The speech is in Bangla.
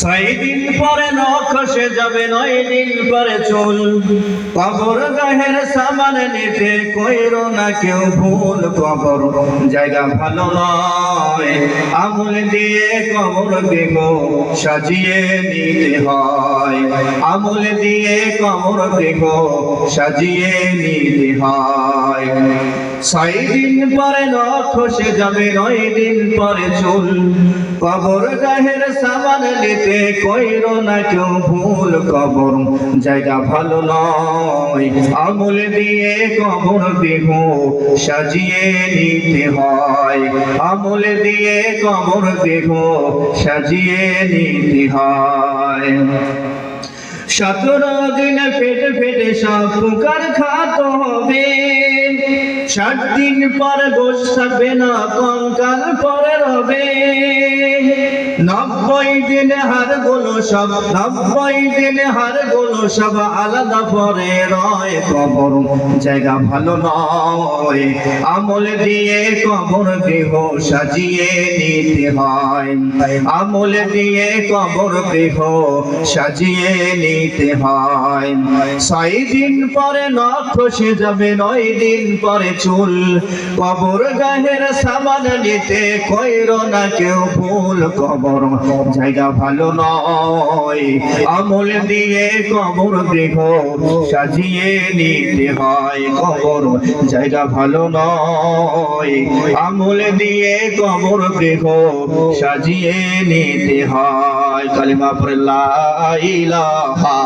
ছয় দিন পরে নখ খসে যাবে নয় দিন পরে চুল। কবর গাহের সামান নিতে কইরো না কেউ ভুল কবর। জায়গা ভালো নয় আমুল দিয়ে কবর দেহ সাজিয়ে নিতে হয়। আমুল দিয়ে কবর দেহ সাজিয়ে নিতে হয়। ছয় দিন পরে নখ খসে যাবে নয় দিন পরে চুল। কবর গাহের সামান নিতে কইরো না কেউ ভুল কবর জায়গা ভালো নয়, আমুল দিয়ে কবর দেহ সাজিয়ে নিতে হয়। আমুল দিয়ে কবর দেহ সাজিয়ে নিতে হয়। সতেরো দিন পেটে পেটে সব পুকার খাত হবে। ষাট দিন পর গোস না কঙ্কাল পরে রবে। নব্বই দিনে হারগুলো সব, নব্বই দিনে হারগুলো সব, আলাদা পরে রয় কবর। জায়গা ভালো নয়, আমল দিয়ে কবর দেহ সাজিয়ে নিতে হয়। আমল দিয়ে কবর দেহ সাজিয়ে নিতে হয়। ছয় দিন পরে নখ খসে যাবে নয় দিন পরে চুল। কবর গাহের সামান নিতে কইর না কেউ ভুল কবর। জায়গা ভালো নয়। আমল দিয়ে কবর দেহ সাজিয়ে নিতে হয় কবর, জায়গা ভালো নয়। আমল দিয়ে কবর দেহ সাজিয়ে নিতে হয়। কালিমা পড়ে লা ইলাহা।